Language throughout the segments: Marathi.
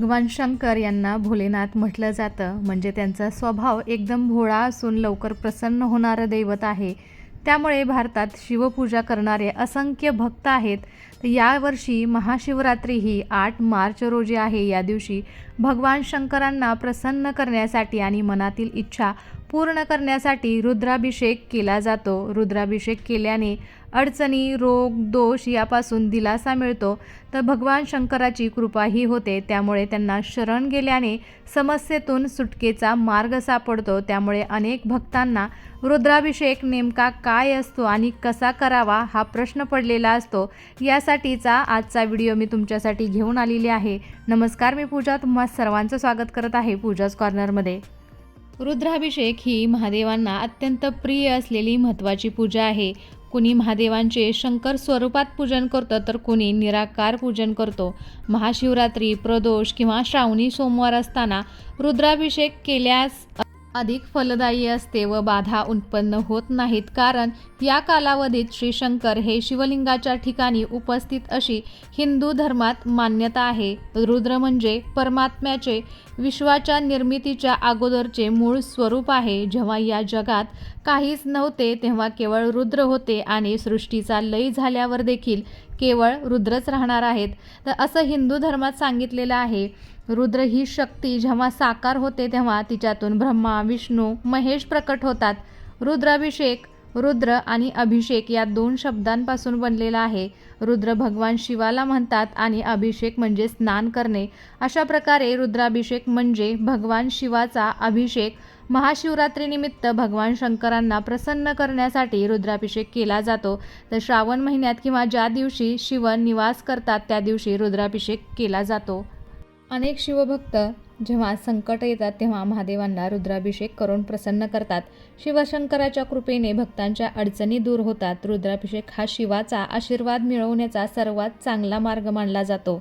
भगवान शंकर यांना भोलेनाथ म्हटलं जातं. म्हणजे त्यांचा स्वभाव एकदम भोळा असून लवकर प्रसन्न होणारं दैवत आहे. त्यामुळे भारतात शिवपूजा करणारे असंख्य भक्त आहेत. तर यावर्षी महाशिवरात्री ही आठ मार्च रोजी आहे. या दिवशी भगवान शंकरांना प्रसन्न करण्यासाठी आणि मनातील इच्छा पूर्ण करण्यासाठी रुद्राभिषेक केला जातो. रुद्राभिषेक केल्याने अडचणी रोग दोष यापासून दिलासा मिळतो. तर भगवान शंकराची कृपाही होते. त्यामुळे त्यांना शरण गेल्याने समस्येतून सुटकेचा मार्ग सापडतो. त्यामुळे अनेक भक्तांना रुद्राभिषेक नेमका काय असतो आणि कसा करावा हा प्रश्न पडलेला असतो. यासाठीचा आजचा व्हिडिओ मी तुमच्यासाठी घेऊन आलेली आहे. नमस्कार मी पूजा. तुम्हा सर्वांचं स्वागत करत आहे पूजाच कॉर्नरमध्ये. रुद्राभिषेक ही महादेवांना अत्यंत प्रिय असलेली महत्त्वाची पूजा आहे. कुणी महादेवांचे शंकर स्वरूपात पूजन करतं तर कुणी निराकार पूजन करतो. महाशिवरात्री प्रदोष किंवा श्रावणी सोमवार असताना रुद्राभिषेक केल्यास अधिक फलदायी असते व बाधा उत्पन्न होत नाहीत. कारण या कालावधीत श्रीशंकर हे शिवलिंगाच्या ठिकाणी उपस्थित अशी हिंदू धर्मात मान्यता आहे. रुद्र म्हणजे परमात्म्याचे विश्वाच्या निर्मितीच्या अगोदरचे मूळ स्वरूप आहे. जेव्हा या जगात काहीच नव्हते तेव्हा केवळ रुद्र होते आणि सृष्टीचा लय झाल्यावर देखील केवळ रुद्रच राहणार आहेत. तर असं हिंदू धर्मात सांगितलेलं आहे. रुद्र ही शक्ती जेव्हा साकार होते तेव्हा तिच्यातून ब्रह्मा विष्णू महेश प्रकट होतात. रुद्राभिषेक रुद्र आणि अभिषेक या दोन शब्दांपासून बनलेला आहे. रुद्र भगवान शिवाला म्हणतात आणि अभिषेक म्हणजे स्नान करणे. अशा प्रकारे रुद्राभिषेक म्हणजे भगवान शिवाचा अभिषेक. महाशिवरात्रीनिमित्त भगवान शंकरांना प्रसन्न करण्यासाठी रुद्राभिषेक केला जातो. तर श्रावण महिन्यात किंवा ज्या दिवशी शिवन निवास करतात त्या दिवशी रुद्राभिषेक केला जातो. अनेक शिवभक्त जेव्हा संकट येतात तेव्हा महादेवांना रुद्राभिषेक करून प्रसन्न करतात. शिवशंकराच्या कृपेने भक्तांच्या अडचणी दूर होतात. रुद्राभिषेक हा शिवाचा आशीर्वाद मिळवण्याचा सर्वात चांगला मार्ग मानला जातो.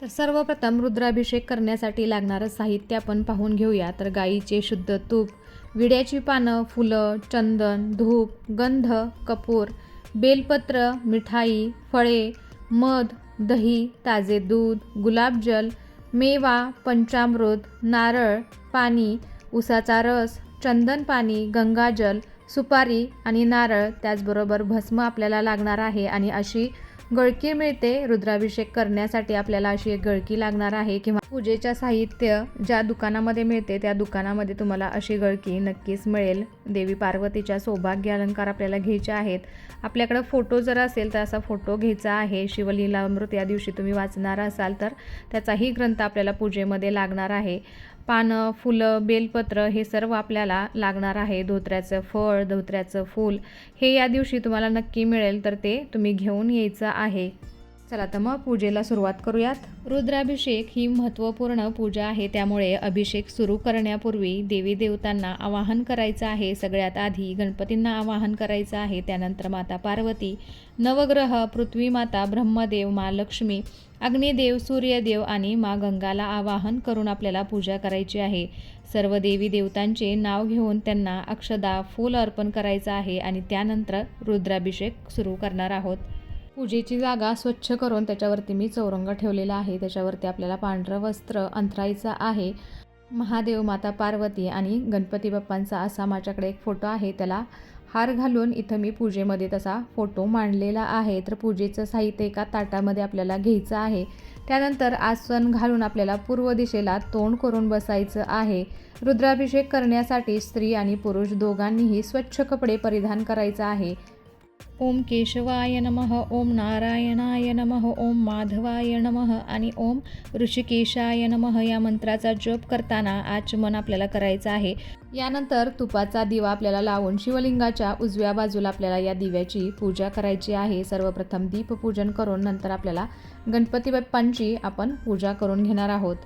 तर सर्वप्रथम रुद्राभिषेक करण्यासाठी लागणारं साहित्य आपण पाहून घेऊया. तर गाईचे शुद्ध तूप विड्याची पानं फुलं चंदन धूप गंध कपूर बेलपत्र मिठाई फळे मध दही ताजे दूध गुलाबजल मेवा पंचामृत नारळ पाणी उसाचा रस चंदन पाणी गंगाजल सुपारी आणि नारळ त्याचबरोबर भस्म आपल्याला लागणार आहे. आणि अशी गळकी मिळते. रुद्राभिषेक करण्यासाठी आपल्याला अशी एक गळकी लागणार आहे किंवा पूजेच्या साहित्य ज्या दुकानामध्ये मिळते त्या दुकानामध्ये तुम्हाला अशी गळकी नक्कीच मिळेल. देवी पार्वतीच्या सौभाग्य अलंकार आपल्याला घ्यायचे आहेत. आपल्याकडं फोटो जर असेल तर असा फोटो घ्यायचा आहे. शिवलीलामृत या दिवशी तुम्ही वाचणार असाल तर त्याचाही ग्रंथ आपल्याला पूजेमध्ये लागणार आहे. पानं फुलं बेलपत्र हे सर्व आपल्याला लागणार आहे. धोत्र्याचं फळ धोत्र्याचं फूल हे या दिवशी तुम्हाला नक्की मिळेल तर ते तुम्ही घेऊन यायचं आहे. चला तर मग पूजेला सुरुवात करूयात. रुद्राभिषेक ही महत्त्वपूर्ण पूजा आहे त्यामुळे अभिषेक सुरू करण्यापूर्वी देवी देवतांना आवाहन करायचं आहे. सगळ्यात आधी गणपतींना आवाहन करायचं आहे. त्यानंतर माता पार्वती नवग्रह पृथ्वी माता ब्रह्मदेव मा लक्ष्मी अग्निदेव सूर्यदेव आणि मा गंगाला आवाहन करून आपल्याला पूजा करायची आहे. सर्व देवी देवतांचे नाव घेऊन त्यांना अक्षदा फूल अर्पण करायचं आहे आणि त्यानंतर रुद्राभिषेक सुरू करणार आहोत. पूजेची जागा स्वच्छ करून त्याच्यावरती मी चौरंग ठेवलेला आहे. त्याच्यावरती आपल्याला पांढरं वस्त्र अंथरायचं आहे. महादेव माता पार्वती आणि गणपती बाप्पांचा असा माझ्याकडे एक फोटो आहे. त्याला हार घालून इथं मी पूजेमध्ये तसा फोटो मांडलेला आहे. तर पूजेचं साहित्य एका ताटामध्ये आपल्याला घ्यायचं आहे. त्यानंतर आसन घालून आपल्याला पूर्व दिशेला तोंड करून बसायचं आहे. रुद्राभिषेक करण्यासाठी स्त्री आणि पुरुष दोघांनीही स्वच्छ कपडे परिधान करायचं आहे. ओम केशवाय नमः ओम नारायणाय नमः ओम माधवाय नमः आणि ओम ऋषिकेशाय नमः या मंत्राचा जप करताना आचमन आपल्याला करायचं आहे. यानंतर तुपाचा दिवा आपल्याला लावून शिवलिंगाच्या उजव्या बाजूला आपल्याला या दिव्याची पूजा करायची आहे. सर्वप्रथम दीपपूजन करून नंतर आपल्याला गणपती बाप्पांची आपण पूजा करून घेणार आहोत.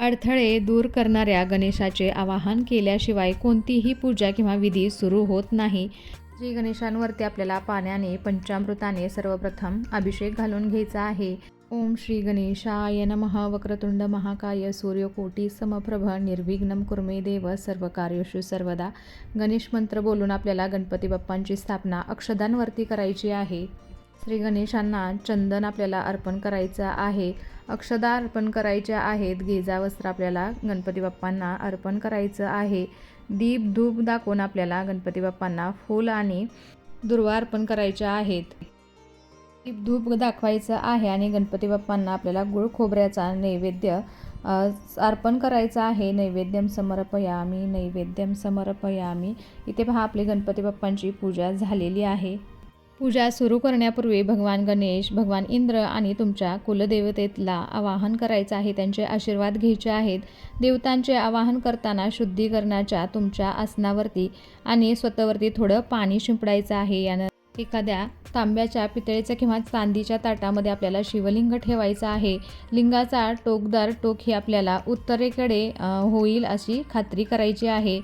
अडथळे दूर करणाऱ्या गणेशाचे आवाहन केल्याशिवाय कोणतीही पूजा किंवा विधी सुरू होत नाही. श्री गणेशांवरती आपल्याला पाण्याने पंचामृताने सर्वप्रथम अभिषेक घालून घ्यायचा आहे. ओम श्री गणेशाय नमः. वक्रतुंड महाकाय सूर्यकोटी समप्रभ. निर्विघ्नम कुर्मे देव. सर्व कार्यशु सर्वदा गणेश मंत्र बोलून आपल्याला गणपती बाप्पांची स्थापना अक्षदांवरती करायची आहे. श्री गणेशांना चंदन आपल्याला अर्पण करायचं आहे. अक्षदा अर्पण करायच्या आहेत. गेजा वस्त्र आपल्याला गणपती बाप्पांना अर्पण करायचं आहे. दीप धूप दाखवून आपल्याला गणपती बाप्पांना फूल आणि दुर्वा अर्पण करायच्या आहेत. दीप धूप दाखवायचं आहे आणि गणपती बाप्पांना आपल्याला गुळ खोबऱ्याचा नैवेद्य अर्पण करायचं आहे. नैवेद्यम समर्पयामी नैवेद्यम समर्पयामी. इथे पहा आपली गणपती बाप्पांची पूजा झालेली आहे. पूजा सुरू करण्यापूर्वी भगवान गणेश भगवान इंद्र आणि तुमच्या कुलदेवतेला आवाहन करायचं आहे. त्यांचे आशीर्वाद घ्यायचे आहेत. देवतांचे आवाहन करताना शुद्धीकरणाच्या तुमच्या आसनावरती आणि स्वतःवरती थोडं पाणी शिंपडायचं आहे. यानं एखाद्या तांब्याच्या पितळेच्या किंवा चांदीच्या ताटामध्ये आपल्याला शिवलिंग ठेवायचं आहे. लिंगाचा टोकदार टोक हे आपल्याला उत्तरेकडे होईल अशी खात्री करायची आहे.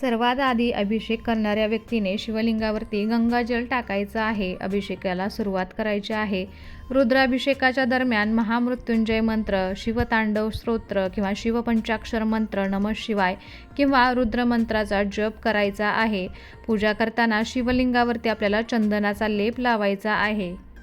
सर्वात आधी अभिषेक करणाऱ्या व्यक्तीने शिवलिंगावरती गंगाजल टाकायचं आहे. अभिषेकाला सुरुवात करायची आहे. रुद्राभिषेकाच्या दरम्यान महामृत्युंजय मंत्र शिवतांडव स्तोत्र किंवा शिवपंचाक्षर मंत्र नम शिवाय किंवा रुद्रमंत्राचा जप करायचा आहे. पूजा करताना शिवलिंगावरती आपल्याला चंदनाचा लेप लावायचा आहे.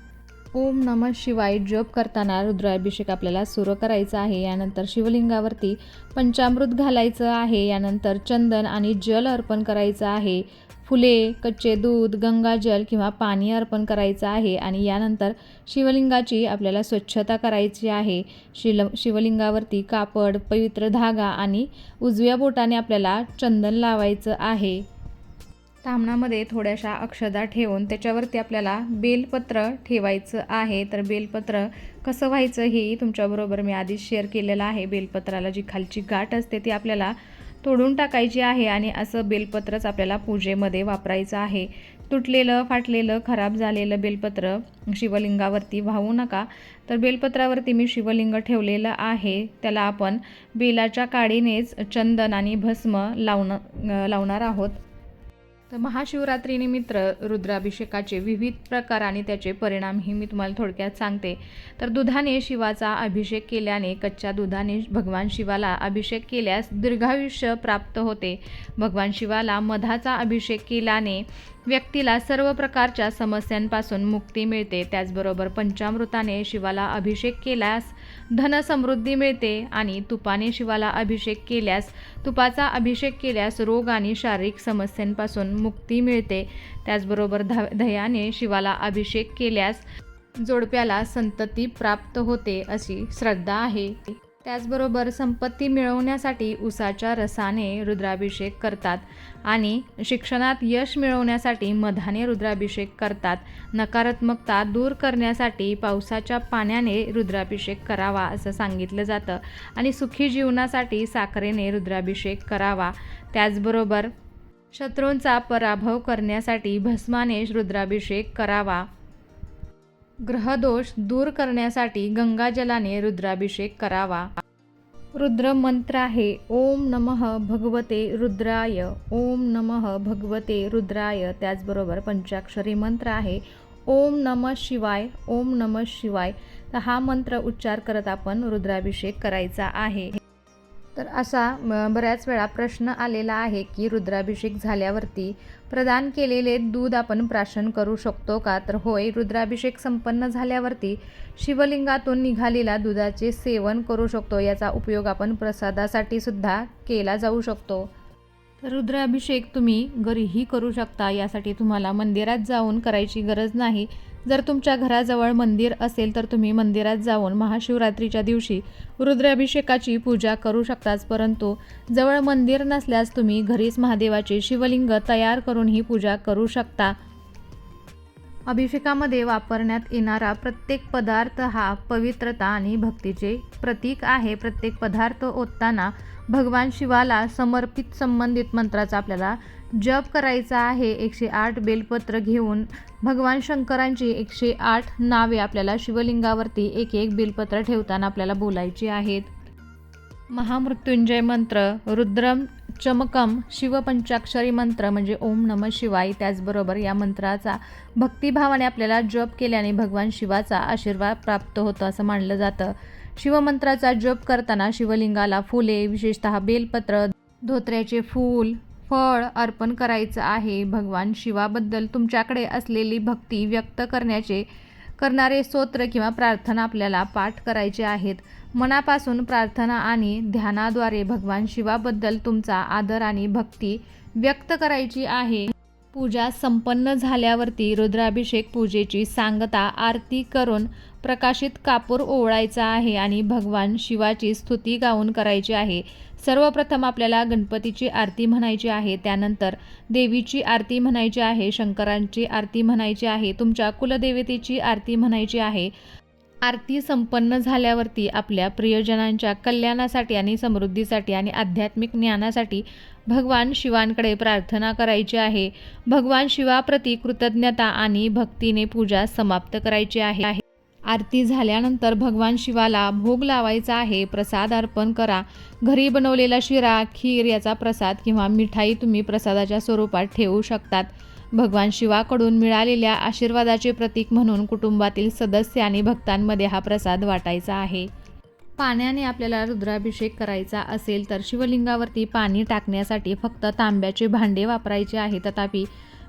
ओम नम शिवाय जप करताना रुद्राभिषेक आपल्याला सुरू करायचा आहे. यानंतर शिवलिंगावरती पंचामृत घालायचं आहे. यानंतर चंदन आणि जल अर्पण करायचं आहे. फुले कच्चे दूध गंगाजल किंवा पाणी अर्पण करायचं आहे आणि यानंतर शिवलिंगाची आपल्याला स्वच्छता करायची आहे. शिल शिवलिंगावरती कापड पवित्र धागा आणि उजव्या बोटाने आपल्याला चंदन लावायचं आहे. तामणामध्ये थोड्याशा अक्षदा ठेवून त्याच्यावरती आपल्याला बेलपत्र ठेवायचं आहे. तर बेलपत्र कसं व्हायचं हेही तुमच्याबरोबर मी आधीच शेअर केलेलं आहे. बेलपत्राला जी खालची गाठ असते ती आपल्याला तोडून टाकायची आहे आणि असं बेलपत्रच आपल्याला पूजेमध्ये वापरायचं आहे. तुटलेलं फाटलेलं खराब झालेलं बेलपत्र शिवलिंगावरती वाहू नका. तर बेलपत्रावरती मी शिवलिंग ठेवलेलं आहे. त्याला आपण बेलाच्या काडीनेच चंदन आणि भस्म लावणं लावणार आहोत. तर महाशिवरात्रीनिमित्त रुद्राभिषेकाचे विविध प्रकार आणि त्याचे परिणाम ही मी तुम्हाला थोडक्यात सांगते. तर दुधाने शिवाचा अभिषेक केल्याने कच्च्या दुधाने भगवान शिवाला अभिषेक केल्यास दीर्घायुष्य प्राप्त होते. भगवान शिवाला मधाचा अभिषेक केल्याने व्यक्तीला सर्व प्रकारच्या समस्यांपासून मुक्ती मिळते. त्याचबरोबर पंचामृताने शिवाला अभिषेक केल्यास धनसमृद्धी मिळते आणि तुपाने शिवाला अभिषेक केल्यास तुपाचा अभिषेक केल्यास रोग आणि शारीरिक समस्यांपासून मुक्ती मिळते. त्याचबरोबर ध दह्याने शिवाला अभिषेक केल्यास जोडप्याला संतती प्राप्त होते अशी श्रद्धा आहे. त्याचबरोबर संपत्ती मिळवण्यासाठी उसाच्या रसाने रुद्राभिषेक करतात आणि शिक्षणात यश मिळवण्यासाठी मधाने रुद्राभिषेक करतात. नकारात्मकता दूर करण्यासाठी पावसाच्या पाण्याने रुद्राभिषेक करावा असं सांगितलं जातं आणि सुखी जीवनासाठी साखरेने रुद्राभिषेक करावा. त्याचबरोबर शत्रूंचा पराभव करण्यासाठी भस्माने रुद्राभिषेक करावा. ग्रहदोष दूर करण्यासाठी गंगाजलाने रुद्राभिषेक करावा. रुद्र मंत्र आहे ओम नमः भगवते रुद्राय ओम नमः भगवते रुद्राय. त्याचबरोबर पंचाक्षरी मंत्र आहे ओम नम शिवाय ओम नम शिवाय. तर हा मंत्र उच्चार करत आपण रुद्राभिषेक करायचा आहे. तर असा बऱ्याच वेळा प्रश्न आलेला आहे की रुद्राभिषेक झाल्यावरती प्रदान केलेले दूध आपण प्राशन करू शकतो का? तर होय रुद्राभिषेक संपन्न झाल्यावरती शिवलिंगातून निघालेला दुधाचे सेवन करू शकतो. याचा उपयोग आपण प्रसादासाठी सुद्धा केला जाऊ शकतो. रुद्राभिषेक तुम्ही घरीही करू शकता. यासाठी तुम्हाला मंदिरात जाऊन करायची गरज नाही. जर तुमच्या घराजवळ मंदिर असेल तर तुम्ही मंदिरात जाऊन महाशिवरात्रीच्या दिवशी रुद्राभिषेकाची पूजा करू शकताच परंतु जवळ मंदिर नसल्यास तुम्ही घरीच महादेवाचे शिवलिंग तयार करून ही पूजा करू शकता. अभिषेकामध्ये वापरण्यात येणारा प्रत्येक पदार्थ हा पवित्रता आणि भक्तीचे प्रतीक आहे. प्रत्येक पदार्थ ओतताना भगवान शिवाला समर्पित संबंधित मंत्राचा आपल्याला जप करायचा आहे. एकशे आठ बेलपत्र घेऊन भगवान शंकरांची एकशे आठ नावे आपल्याला शिवलिंगावरती एक एक बेलपत्र ठेवताना आपल्याला बोलायची आहेत. महामृत्युंजय मंत्र रुद्रम चमकम शिवपंचाक्षरी मंत्र म्हणजे ओम नम शिवाय त्याचबरोबर या मंत्राचा भक्तिभावाने आपल्याला जप केल्याने भगवान शिवाचा आशीर्वाद प्राप्त होतो असं मानलं जातं. शिवमंत्राचा जप करताना शिवलिंगाला फुले विशेषतः बेलपत्र धोत्र्याचे फूल फळ अर्पण करायचं आहे. भगवान शिवाबद्दल तुमच्याकडे असलेली भक्ती व्यक्त करण्याचे करणारे स्तोत्र किंवा प्रार्थना आपल्याला पाठ करायचे आहेत. मनापासून प्रार्थना आणि ध्यानाद्वारे भगवान शिवाबद्दल तुमचा आदर आणि भक्ती व्यक्त करायची आहे. पूजा संपन्न झाल्यावरती रुद्राभिषेक पूजेची सांगता आरती करून प्रकाशित कापूर ओवळायचा आहे आणि भगवान शिवाची स्तुती गाऊन करायची आहे. सर्वप्रथम आपल्याला गणपतीची आरती म्हणायची आहे त्यानंतर देवीची आरती म्हणायची आहे शंकरांची आरती म्हणायची आहे तुमच्या कुलदेवतेची आरती म्हणायची आहे. आरती संपन्न झाल्यावरती आपल्या प्रियजनांच्या कल्याणासाठी आणि समृद्धीसाठी आणि आध्यात्मिक ज्ञानासाठी भगवान शिवांकडे प्रार्थना करायची आहे. भगवान शिवाप्रती कृतज्ञता आणि भक्तीने पूजा समाप्त करायची आहे. आरती झाल्यानंतर भगवान शिवाला भोग लावायचा आहे प्रसाद अर्पण करा. घरी बनवलेला शिरा खीर याचा प्रसाद किंवा मिठाई तुम्ही प्रसादाच्या स्वरूपात ठेवू शकतात. भगवान शिवाकडून मिळालेल्या आशीर्वादाचे प्रतीक म्हणून कुटुंबातील सदस्य आणि भक्तांमध्ये हा प्रसाद वाटायचा आहे. पाण्याने आपल्याला रुद्राभिषेक करायचा असेल तर शिवलिंगावरती पाणी टाकण्यासाठी फक्त तांब्याचे भांडे वापरायचे आहे. तथापि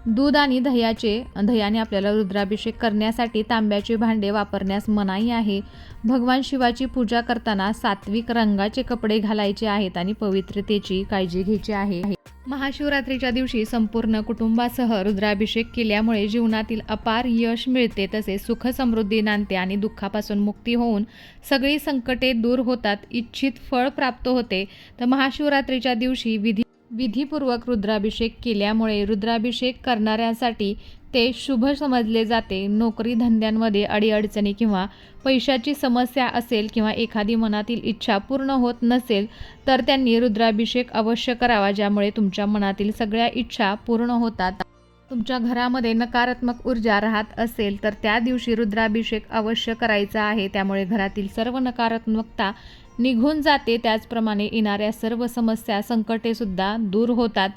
दूध आणि दह्याचे दह्याने आपल्याला रुद्राभिषेक करण्यासाठी तांब्याचे भांडे वापरण्यास मनाई आहे. भगवान शिवाची पूजा करताना सात्विक रंगाचे कपडे घालायचे आहेत आणि पवित्रतेची काळजी घ्यायची आहे. महाशिवरात्रीच्या दिवशी संपूर्ण कुटुंबासह रुद्राभिषेक केल्यामुळे जीवनातील अपार यश मिळते तसेच सुख समृद्धी नांदते आणि दुःखापासून मुक्ती होऊन सगळी संकटे दूर होतात. इच्छित फळ प्राप्त होते. तर महाशिवरात्रीच्या दिवशी विधी विधीपूर्वक रुद्राभिषेक केल्यामुळे रुद्राभिषेक करणाऱ्यांसाठी ते शुभ समजले जाते. नोकरी धंद्यांमध्ये अडीअडचणी किंवा पैशाची समस्या असेल किंवा एखादी मनातील इच्छा पूर्ण होत नसेल तर त्यांनी रुद्राभिषेक अवश्य करावा ज्यामुळे तुमच्या मनातील सगळ्या इच्छा पूर्ण होतात. तुमच्या घरामध्ये नकारात्मक ऊर्जा राहत असेल तर त्या दिवशी रुद्राभिषेक अवश्य करायचा आहे. त्यामुळे घरातील सर्व नकारात्मकता निघून जाते. त्याचप्रमाणे येणाऱ्या सर्व समस्या संकटेसुद्धा दूर होतात.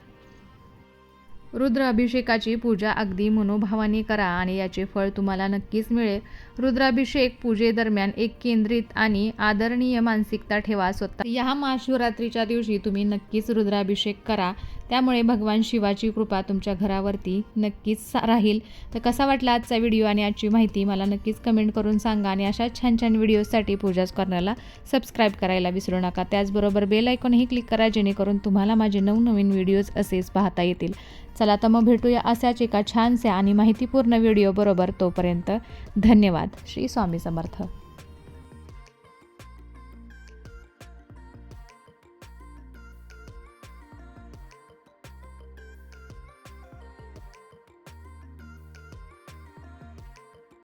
रुद्र अभिषेकाची पूजा अगदी मनोभावाने करा आणि याचे फळ तुम्हाला नक्कीच मिळेल. रुद्राभिषेक पूजेदरम्यान एक केंद्रित आणि आदरणीय मानसिकता ठेवा स्वतः. या महाशिवरात्रीच्या दिवशी तुम्ही नक्कीच रुद्राभिषेक करा. त्यामुळे भगवान शिवाची कृपा तुमच्या घरावरती नक्कीच सा- राहील. तर कसा वाटला आजचा व्हिडिओ आणि आजची माहिती मला नक्कीच कमेंट करून सांगा आणि अशा छान छान व्हिडिओसाठी पूजाच करण्याला सबस्क्राईब करायला विसरू नका. त्याचबरोबर बेल आयकॉनही क्लिक करा जेणेकरून तुम्हाला माझे नवनवीन व्हिडिओज असेच पाहता येतील. चला तर मग भेटूया अशाच एका छानशा आणि माहितीपूर्ण व्हिडिओ बरोबर तोपर्यंत धन्यवाद. श्री स्वामी समर्थ.